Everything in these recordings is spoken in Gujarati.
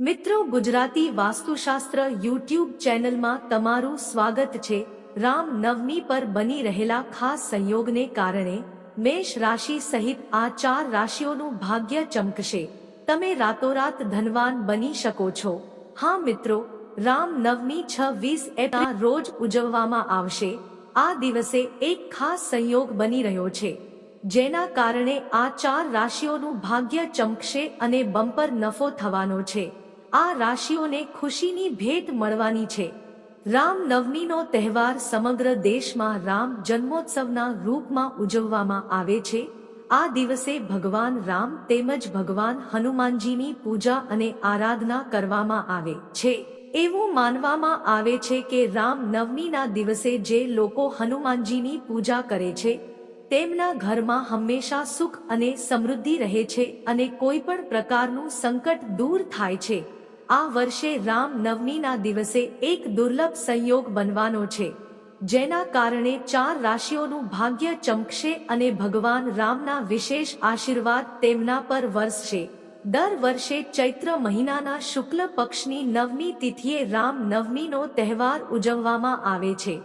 મિત્રો, ગુજરાતી વાસ્તુશાસ્ત્ર યુટ્યુબ ચેનલમાં તમારું સ્વાગત છે. રામ નવમી પર બની રહેલા ખાસ સંયોગને કારણે મેષ રાશિ સહિત આ ચાર રાશિઓનું ભાગ્ય ચમકશે. તમે રાતોરાત ધનવાન બની શકો છો. હા મિત્રો, રામ નવમી છ વીસ એના રોજ ઉજવવામાં આવશે. આ દિવસે એક ખાસ સંયોગ બની રહ્યો છે. જેના કારણે આ ચાર રાશિઓનું ભાગ્ય ચમકશે અને બમ્પર નફો થવાનો છે. આ રાશિઓને ખુશીની ભેટ મળવાની છે. રામ નવમીનો તહેવાર સમગ્ર દેશમાં રામ જન્મોત્સવના રૂપમાં ઉજવવામાં આવે છે. આ દિવસે ભગવાન રામ તેમજ ભગવાન હનુમાનજીની પૂજા અને આરાધના કરવામાં આવે છે. એવું માનવામાં આવે છે કે રામ નવમીના દિવસે જે લોકો હનુમાનજીની પૂજા કરે છે તેમના ઘરમાં હંમેશા સુખ અને સમૃદ્ધિ રહે છે અને કોઈ પણ પ્રકારનું સંકટ દૂર થાય છે. આ વર્ષે રામ નવમીના દિવસે એક દુર્લભ સંયોગ બનવાનો છે, જેના કારણે ચાર રાશિઓનું ભાગ્ય ચમકશે અને ભગવાન રામના વિશેષ આશીર્વાદ તેમના પર વરસશે. દર વર્ષે ચૈત્ર મહિનાના શુક્લ પક્ષની નવમી તિથિએ રામ નવમીનો તહેવાર ઉજવવામાં આવે છે.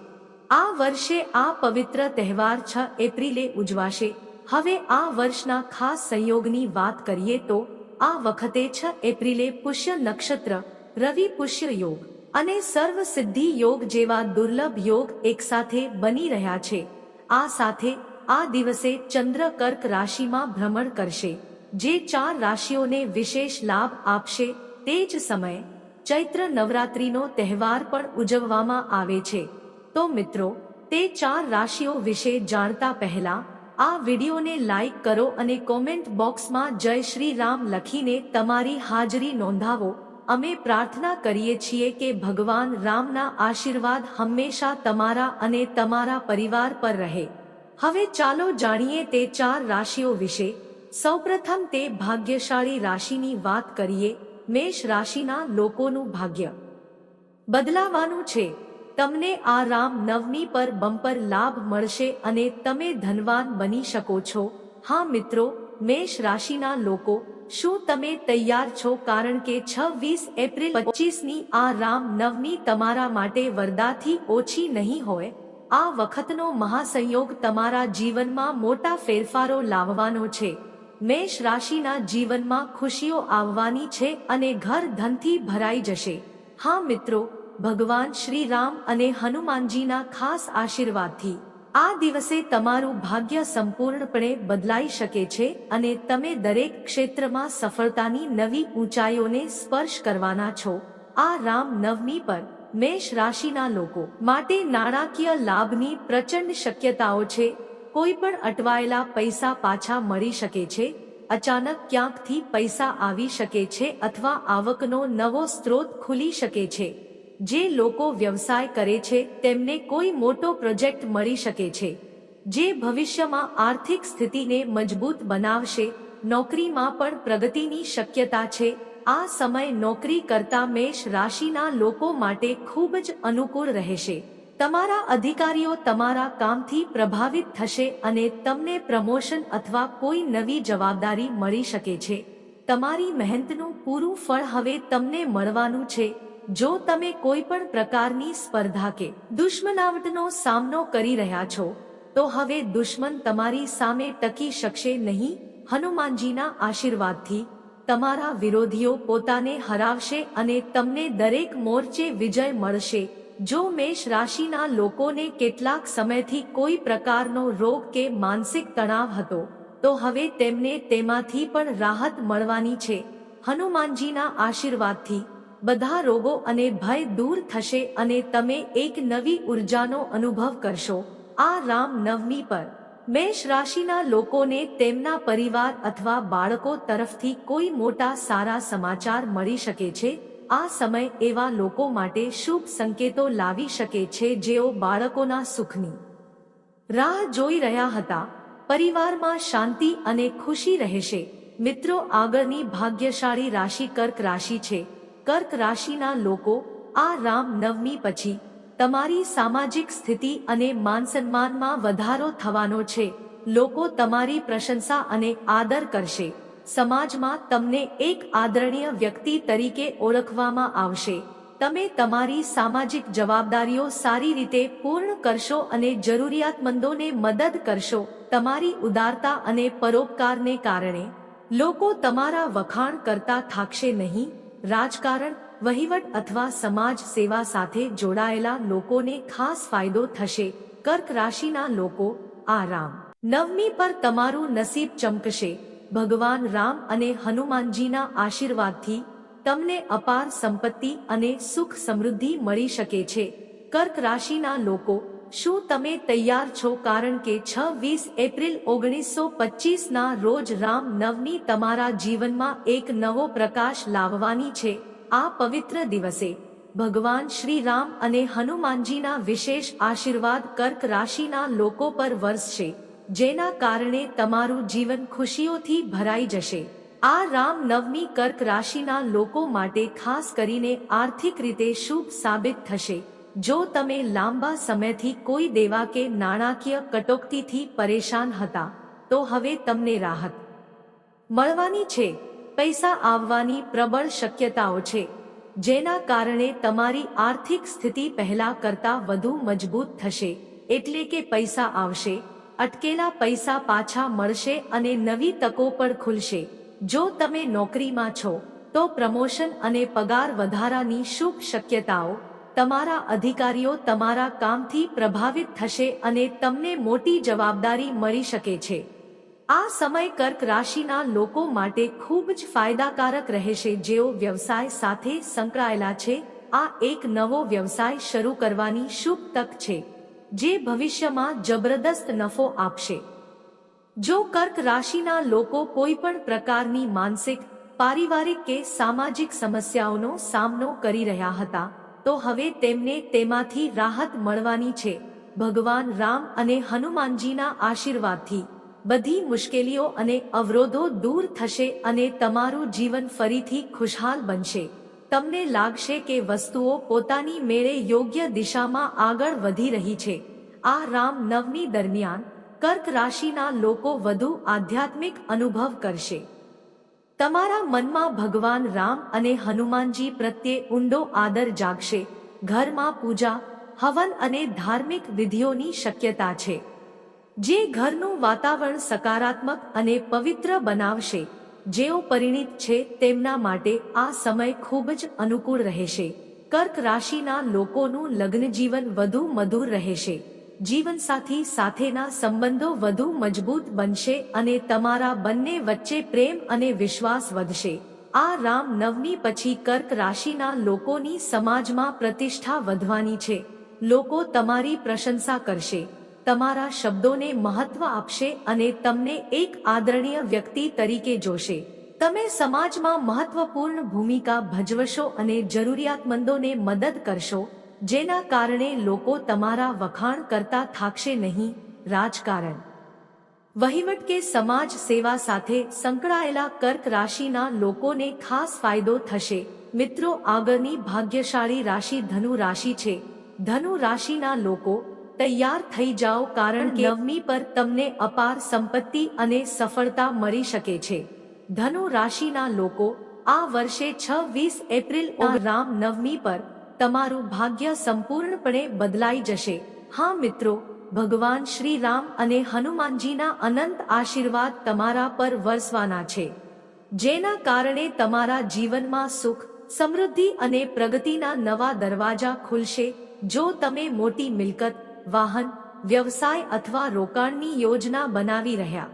આ વર્ષે આ પવિત્ર તહેવાર છ એપ્રિલે ઉજવાશે. હવે આ વર્ષના ખાસ સંયોગની વાત કરીએ તો, આ વખતે છ એપ્રિલે પુષ્ય નક્ષત્ર, રવિ પુષ્ય યોગ અને સર્વ સિદ્ધિ યોગ જેવા દુર્લભ યોગ એકસાથે બની રહ્યા છે. આ સાથે, આ દિવસે ચંદ્ર કર્ક રાશિમાં ભ્રમણ કરશે, જે ચાર રાશિઓને વિશેષ લાભ આપશે. તે જ સમયે, ચૈત્ર નવરાત્રિનો તહેવાર પણ ઉજવવામાં આવે છે. તો મિત્રો, તે ચાર રાશિઓ વિશે જાણતા પહેલા, આ વિડીયોને લાઈક કરો અને કોમેન્ટ બોક્સમાં જય શ્રી રામ લખીને તમારી હાજરી નોંધાવો. અમે પ્રાર્થના કરીએ છીએ કે ભગવાન રામના આશીર્વાદ હંમેશા તમારા અને તમારા પરિવાર પર રહે. હવે ચાલો જાણીએ તે ચાર રાશિઓ વિશે. સૌપ્રથમ તે ભાગ્યશાળી રાશિની વાત કરીએ, મેષ રાશિના લોકોનું ભાગ્ય. બદલાવાનું છે. તમને આ રામ નવમી પર બમ્પર લાભ મળશે અને તમે ધનવાન બની શકો છો. હા મિત્રો, મેષ રાશિના લોકો, શું તમે તૈયાર છો? કારણ કે છવ્વીસ એપ્રિલ પચીસની આ રામ નવમી તમારા માટે વરદાથી ઓછી નહીં હોય. આ વખતનો મહાસંયોગ તમારા જીવનમાં મોટા ફેરફારો લાવવાનો છે. મેષ રાશિના જીવનમાં ખુશીઓ આવવાની છે અને ઘર ધનથી ભરાઈ જશે. હા મિત્રો ભગવાન શ્રી રામ અને હનુમાનજીના ખાસ આશીર્વાદથી. આ દિવસે તમારું ભાગ્ય સંપૂર્ણપણે બદલાઈ શકે છે અને તમે દરેક ક્ષેત્રમાં સફળતાની નવી ઊંચાઈઓને સ્પર્શ કરવાના છો. આ રામ નવમી પર મેષ રાશિના લોકો માટે નાણાકીય લાભની પ્રચંડ શક્યતાઓ છે. કોઈ પણ અટવાયેલા પૈસા પાછા મળી શકે છે. અચાનક ક્યાંકથી પૈસા આવી શકે છે અથવા આવકનો નવો સ્ત્રોત ખુલી શકે છે. જે લોકો વ્યવસાય કરે છે, તેમને કોઈ મોટો પ્રોજેક્ટ મળી શકે છે, જે ભવિષ્યમાં આર્થિક સ્થિતિને મજબૂત બનાવશે, નોકરીમાં પણ પ્રગતિની શક્યતા છે. આ સમય નોકરી કરતા મેષ રાશિના લોકો માટે ખૂબ જ અનુકૂળ રહેશે. તમારા અધિકારીઓ તમારા કામથી પ્રભાવિત થશે અને તમને પ્રમોશન અથવા કોઈ નવી જવાબદારી મળી શકે છે. તમારી મહેનતનું પૂરું ફળ હવે તમને મળવાનું છે. જો તમે કોઈ પણ પ્રકારની સ્પર્ધા કે દુશ્મનાવટનો સામનો કરી રહ્યા છો, તો હવે દુશ્મન તમારી સામે ટકી શકશે નહીં. હનુમાનજીના આશીર્વાદથી તમારા વિરોધીઓ પોતાને હરાવશે અને તમને દરેક મોરચે વિજય મળશે. જો મેષ રાશિના લોકોને કેટલાક સમયથી કોઈ પ્રકારનો રોગ કે માનસિક તણાવ હતો, તો હવે તેમને તેમાંથી પણ રાહત મળવાની છે. હનુમાનજીના આશીર્વાદથી બધા રોગો અને ભય દૂર થશે અને તમે એક નવી ઉર્જાનો અનુભવ કરશો. આ રામ નવમી પર. મેષ રાશિના લોકોને તેમના પરિવાર અથવા બાળકો તરફથી કોઈ મોટા સારા સમાચાર મળી શકે છે? આ સમય એવા લોકો માટે શુભ સંકેતો લાવી શકે છે જેઓ બાળકોના સુખની રાહ જોઈ રહ્યા હતા. પરિવારમાં શાંતિ અને ખુશી રહેશે. મિત્રો, આગળની ભાગ્યશાળી રાશિ કર્ક રાશિ છે. કર્ક રાશિના લોકો, આ રામ નવમી પછી તમારી સામાજિક સ્થિતિ અને માનસન્માનમાં વધારો થવાનો છે. લોકો તમારી પ્રશંસા અને આદર કરશે. સમાજમાં તમને એક આદરણીય વ્યક્તિ તરીકે ઓળખવામાં આવશે. તમે તમારી સામાજિક જવાબદારીઓ સારી રીતે પૂર્ણ કરશો અને જરૂરિયાતમંદોને મદદ કરશો. તમારી ઉદારતા અને પરોપકારને કારણે લોકો તમારા વખાણ કરતા થાકશે નહીં. રાજકારણ, વહીવટ અથવા સમાજ સેવા સાથે જોડાયેલા લોકોને ખાસ ફાયદો થશે. કર્ક રાશિના લોકો આ રામ નવમી પર તમારું નસીબ ચમકશે. ભગવાન રામ અને હનુમાનજીના આશીર્વાદથી તમને અપાર સંપત્તિ અને સુખ સમૃદ્ધિ મળી શકે છે. કર્ક રાશિના લોકો શું તમે તૈયાર છો? કારણ કે છ વીસ એપ્રિલ ઓગણીસો પચીસના રોજ રામ નવમી તમારા જીવનમાં એક નવો પ્રકાશ લાવવાની છે. આ પવિત્ર દિવસે ભગવાન શ્રી રામ અને હનુમાનજીના વિશેષ આશીર્વાદ કર્ક રાશિના લોકો પર વરસશે, જેના કારણે તમારું જીવન ખુશીઓથી ભરાઈ જશે. આ રામ નવમી કર્ક રાશિના લોકો માટે ખાસ કરીને આર્થિક રીતે શુભ સાબિત થશે. જો તમે લાંબા સમયથી કોઈ દેવા કે નાણાકીય કટોકટીથી પરેશાન હતા, તો હવે તમને રાહત મળવાની છે. પૈસા આવવાની પ્રબળ શક્યતાઓ છે, જેના કારણે તમારી આર્થિક સ્થિતિ પહેલા કરતા વધુ મજબૂત થશે, એટલે કે પૈસા આવશે, અટકેલા પૈસા પાછા મળશે અને નવી તકો પણ ખુલશે. જો તમે નોકરીમાં છો, તો પ્રમોશન અને પગાર વધારાની શુભ શક્યતાઓ તમારા અધિકારીઓ તમારા કામથી પ્રભાવિત થશે અને તમને મોટી જવાબદારી મળી શકે છે. આ સમય કર્ક રાશિના લોકો માટે ખૂબ જ ફાયદાકારક રહેશે. જેઓ વ્યવસાય સાથે સંકળાયેલા છે, આ એક નવો વ્યવસાય શરૂ કરવાની શુભ તક છે, જે ભવિષ્યમાં જબરદસ્ત નફો આપશે. જો કર્ક રાશિના લોકો કોઈ પણ પ્રકારની માનસિક, પારિવારિક કે સામાજિક સમસ્યાઓનો સામનો કરી રહ્યા હતા તો હવે તેમને તેમાંથી રાહત મળવાની છે. ભગવાન રામ અને હનુમાનજીના આશીર્વાદથી. બધી મુશ્કેલીઓ અને અવરોધો દૂર થશે અને તમારું જીવન ફરીથી ખુશહાલ બનશે. તમને લાગશે કે વસ્તુઓ પોતાની મેળે યોગ્ય દિશામાં આગળ વધી રહી છે. આ રામ નવમી દરમિયાન કર્ક રાશિના લોકો વધુ આધ્યાત્મિક અનુભવ કરશે. તમારા મનમાં ભગવાન રામ અને હનુમાનજી પ્રત્યે ઊંડો આદર જાગશે, ઘરમાં પૂજા, હવન અને ધાર્મિક વિધિઓની શક્યતા છે. જે ઘરનું વાતાવરણ સકારાત્મક અને પવિત્ર બનાવશે, જેઓ પરિણિત છે તેમના માટે આ સમય ખૂબ જ અનુકૂળ રહેશે. કર્ક રાશિના લોકોનું લગ્ન જીવન વધુ મધુર રહેશે. જીવનસાથી સાથેના સંબંધો વધુ મજબૂત બનશે અને તમારા બંને વચ્ચે પ્રેમ અને વિશ્વાસ વધશે. આ રામ નવમી પછી કર્ક રાશિના લોકોની સમાજમાં પ્રતિષ્ઠા વધવાની છે. લોકો તમારી પ્રશંસા કરશે. તમારા શબ્દોને મહત્વ આપશે અને તમને એક આદરણીય વ્યક્તિ તરીકે જોશે. તમે સમાજમાં મહત્વપૂર્ણ ભૂમિકા ભજવશો અને જરૂરિયાતમંદોને મદદ કરશો. જેના કારણે લોકો તમારા વખાણ કરતા થાકશે નહીં, રાજકારણ. વહીવટ કે સમાજ સેવા સાથે સંકળાયેલા કર્ક રાશિના લોકોને ખાસ ફાયદો થશે. મિત્રો, આગળની ભાગ્યશાળી રાશિ ધનુ રાશિ છે. ધનુ રાશિના લોકો તૈયાર થઈ જાઓ કારણ કે નવમી પર તમને અપાર સંપત્તિ અને સફળતા મળી શકે છે. ધનુ રાશિના લોકો આ વર્ષે છ વીસ એપ્રિલ રામ નવમી પર તમારું ભાગ્ય સંપૂર્ણપણે બદલાઈ જશે. હા મિત્રો, ભગવાન શ્રી રામ અને હનુમાનજીના અનંત આશીર્વાદ તમારા પર વરસવાના છે. જેના કારણે તમારા જીવનમાં સુખ, સમૃદ્ધિ અને પ્રગતિના નવા દરવાજા ખુલશે. જો તમે મોટી મિલકત, વાહન, વ્યવસાય અથવા રોકાણની યોજના બનાવી રહ્યા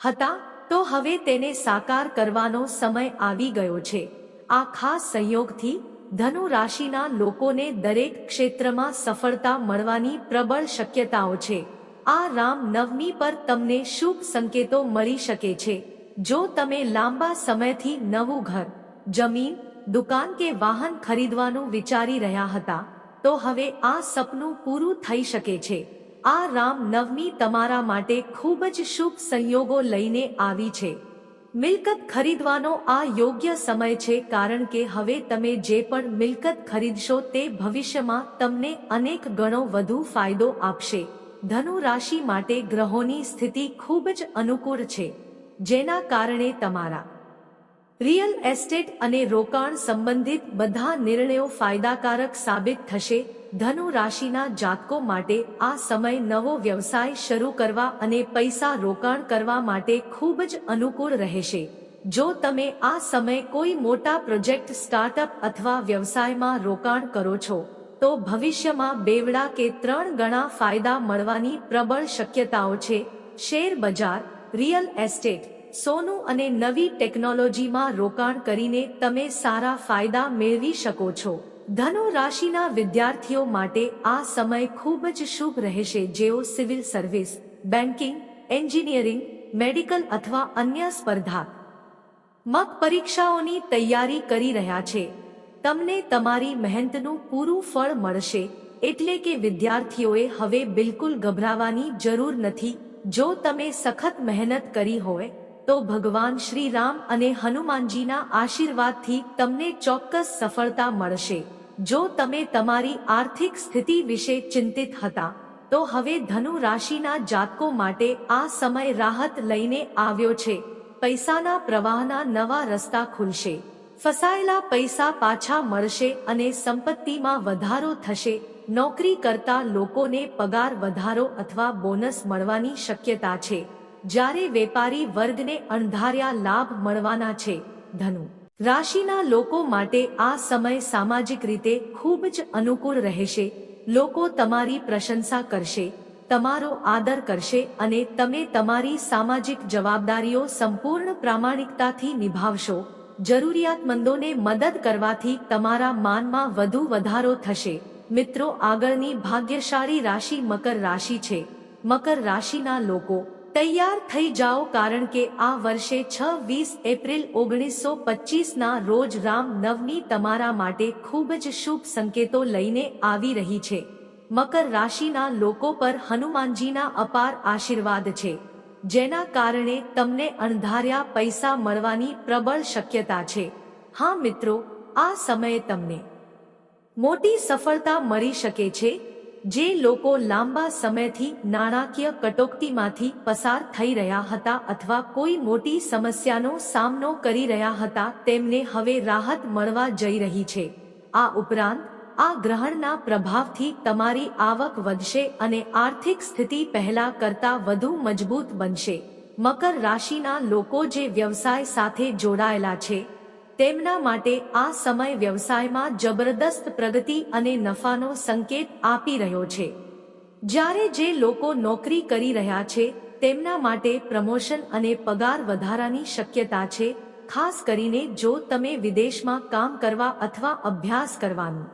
હતા, તો હવે તેને સાકાર કરવાનો સમય આવી ગયો છે. આ ખાસ સંયોગથી ધનુ રાશિના લોકોને દરેક ક્ષેત્રમાં સફળતા મળવાની પ્રબળ શક્યતાઓ છે. આ રામ નવમી પર તમને શુભ સંકેતો મળી શકે છે. જો તમે લાંબા સમયથી નવું ઘર, જમીન, દુકાન કે વાહન ખરીદવાનું વિચારી રહ્યા હતા, તો હવે આ સપનું પૂરું થઈ શકે છે. આ રામ નવમી તમારા માટે ખૂબ જ શુભ સંયોગો લઈને આવી છે. મિલકત ખરીદવાનો આ યોગ્ય સમય છે કારણ કે હવે તમે જે પણ મિલકત ખરીદશો તે ભવિષ્યમાં તમને અનેક ગણો વધુ ફાયદો આપશે. ધનુ રાશિ માટે ગ્રહોની સ્થિતિ ખૂબ જ અનુકૂળ છે. જેના કારણે તમારા રિયલ એસ્ટેટ અને રોકાણ સંબંધિત બધા નિર્ણયો ફાયદાકારક સાબિત થશે. ધનુ રાશિના જાતકો માટે આ સમય નવો વ્યવસાય શરૂ કરવા અને પૈસા રોકાણ કરવા માટે ખૂબ જ અનુકૂળ રહેશે. જો તમે આ સમય કોઈ મોટા પ્રોજેક્ટ, સ્ટાર્ટઅપ અથવા વ્યવસાયમાં રોકાણ કરો છો, તો ભવિષ્યમાં બેવડા કે ત્રણ ગણા ફાયદા મળવાની પ્રબળ શક્યતાઓ છે. શેર બજાર, રિયલ એસ્ટેટ સોનું અને નવી ટેકનોલોજીમાં રોકાણ કરીને તમે સારા ફાયદા મેળવી શકો છો. ધનુ રાશિના વિદ્યાર્થીઓ માટે આ સમય ખૂબ જ શુભ રહેશે. જેઓ civil service, banking, engineering, medical અથવા અન્ય સ્પર્ધા મક પરીક્ષાઓની તૈયારી કરી રહ્યા છે. તમને તમારી મહેનતનું પૂરું ફળ મળશે. એટલે કે વિદ્યાર્થીઓએ હવે બિલકુલ ગભરાવાની જરૂર નથી. જો તમે સખત મહેનત કરી હોય તો ભગવાન શ્રી રામ અને હનુમાનજીના આશીર્વાદથી તમને ચોક્કસ સફળતા મળશે. જો તમે તમારી આર્થિક સ્થિતિ વિશે ચિંતિત હતા, તો હવે ધનુ રાશિના જાતકો માટે આ સમય રાહત લઈને આવ્યો છે. પૈસાના પ્રવાહના નવા રસ્તા ખુલશે. ફસાયેલા પૈસા પાછા મળશે અને સંપત્તિમાં વધારો થશે. નોકરી કરતા લોકોને પગાર વધારો અથવા બોનસ મળવાની શક્યતા છે. જ્યારે વેપારી વર્ગને અણધાર્યા લાભ મળવાના છે, ધનુ. રાશિના લોકો માટે આ સમય સામાજિક રીતે ખૂબ જ અનુકૂળ રહેશે. લોકો તમારી પ્રશંસા કરશે, તમારો આદર કરશે અને તમે તમારી સામાજિક જવાબદારીઓ સંપૂર્ણ પ્રામાણિકતાથી નિભાવશો. જરૂરિયાતમંદોને મદદ કરવાથી તમારા માનમાં વધુ વધારો થશે. મિત્રો, આગળની ભાગ્યશાળી રાશિ મકર રાશિ છે. મકર રાશિના લોકો તૈયાર થઈ જાઓ કારણ કે આ વર્ષે છ વીસ એપ્રિલ ઓગણીસો પચીસના રોજ રામ નવમી તમારા માટે ખૂબ જ શુભ સંકેતો લઈને આવી રહી છે. મકર રાશિના લોકો પર હનુમાનજીના અપાર આશીર્વાદ છે, જેના કારણે તમને અણધાર્યા પૈસા મળવાની પ્રબળ શક્યતા છે. હા મિત્રો, આ સમયે તમને મોટી સફળતા મળી શકે છે જે લોકો લાંબા સમયથી નાણાકીય કટોકટીમાંથી પસાર થઈ રહ્યા હતા અથવા કોઈ મોટી સમસ્યાનો સામનો કરી રહ્યા હતા, તેમને હવે રાહત મળવા જઈ રહી છે. આ ઉપરાંત, આ ગ્રહણના પ્રભાવથી તમારી આવક વધશે અને આર્થિક સ્થિતિ પહેલા કરતા વધુ મજબૂત બનશે. મકર રાશિના લોકો જે વ્યવસાય સાથે જોડાયેલા છે તેમના માટે આ સમય વ્યવસાયમાં જબરદસ્ત પ્રગતિ અને નફાનો સંકેત આપી રહ્યો છે. જ્યારે જે લોકો નોકરી કરી રહ્યા છે, તેમના માટે પ્રમોશન અને પગાર વધારાની શક્યતા છે, ખાસ કરીને જો તમે વિદેશમાં કામ કરવા અથવા અભ્યાસ કરવાનું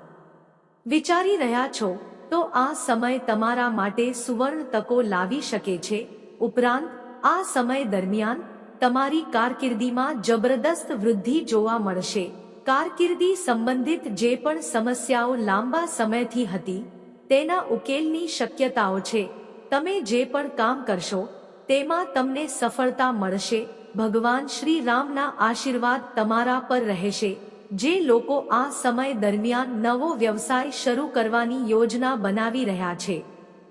વિચારી રહ્યા છો, તો આ સમય તમારા માટે સુવર્ણ તકો લાવી શકે છે. ઉપરાંત, આ સમય દરમિયાન તમારી કારકિર્દીમાં જબરદસ્ત વૃદ્ધિ જોવા મળશે. કારકિર્દી સંબંધિત જે પણ સમસ્યાઓ લાંબા સમયથી હતી, તેના ઉકેલની શક્યતાઓ છે. તમે જે પણ કામ કરશો, તેમાં તમને સફળતા મળશે. ભગવાન શ્રી રામના આશીર્વાદ તમારા પર રહેશે. જે લોકો આ સમય દરમિયાન નવો વ્યવસાય શરૂ કરવાની યોજના બનાવી રહ્યા છે.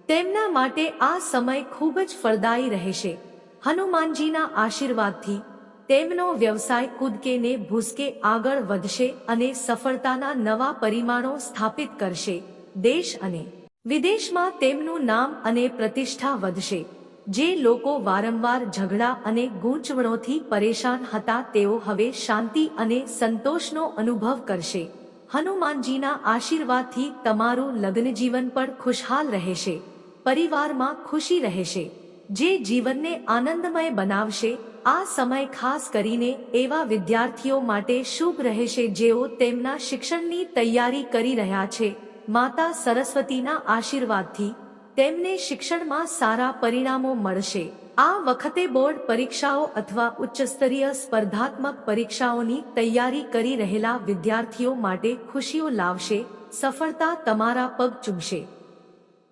તેમના માટે આ સમય ખૂબ જ ફળદાયી રહેશે. હનુમાનજીના આશીર્વાદથી તેમનો વ્યવસાય કૂદકે ને ભૂસકે આગળ વધશે અને સફળતાના નવા પરિમાણો સ્થાપિત કરશે દેશ અને વિદેશમાં તેમનું નામ અને પ્રતિષ્ઠા વધશે. જે લોકો વારંવાર ઝઘડા અને ગૂંચવણોથી પરેશાન હતા, તેઓ હવે શાંતિ અને સંતોષનો અનુભવ કરશે. હનુમાનજીના આશીર્વાદથી તમારું લગ્નજીવન પણ ખુશહાલ રહેશે. પરિવારમાં ખુશી રહેશે. જે જીવનને આનંદમય બનાવશે, આ સમય ખાસ કરીને એવા વિદ્યાર્થીઓ માટે શુભ રહેશે જેઓ તેમના શિક્ષણની તૈયારી કરી રહ્યા છે. માતા સરસ્વતીના આશીર્વાદથી તેમને શિક્ષણમાં સારા પરિણામો મળશે. આ વખતે બોર્ડ પરીક્ષાઓ અથવા ઉચ્ચસ્તરીય સ્પર્ધાત્મક પરીક્ષાઓની તૈયારી કરી રહેલા વિદ્યાર્થીઓ માટે ખુશીઓ લાવશે, સફળતા તમારા પગ ચૂમશે.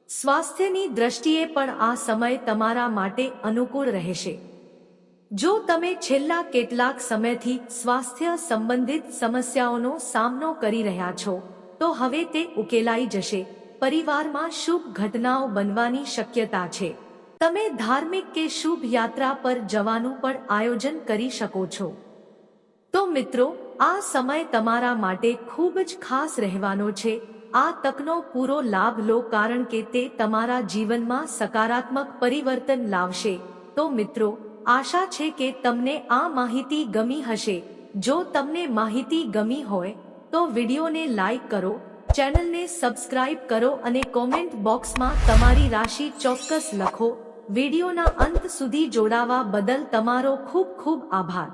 સ્વાસ્થ્યની દ્રષ્ટિએ પણ આ સમય તમારા માટે અનુકૂળ રહેશે. જો તમે છેલ્લા કેટલાક સમયથી સ્વાસ્થ્ય સંબંધિત સમસ્યાઓનો સામનો કરી રહ્યા છો, તો હવે તે ઉકેલાઈ જશે. પરિવારમાં શુભ ઘટનાઓ બનવાની શક્યતા છે. તમે ધાર્મિક કે શુભ યાત્રા પર જવાનું પણ આયોજન કરી શકો છો. તો મિત્રો, આ સમય તમારા માટે ખૂબ જ ખાસ રહેવાનો છે. આ તકનો પૂરો લાભ લો કારણ કે તે તમારા જીવનમાં સકારાત્મક પરિવર્તન લાવશે. તો મિત્રો, આશા છે કે તમને આ માહિતી ગમી હશે. જો તમને માહિતી ગમી હોય, તો વિડીયોને લાઈક કરો, ચેનલને સબસ્ક્રાઇબ કરો અને કોમેન્ટ બોક્સમાં તમારી રાશિ ચોક્કસ લખો. વિડીયોના અંત સુધી જોડાવા બદલ તમારો ખૂબ ખૂબ આભાર.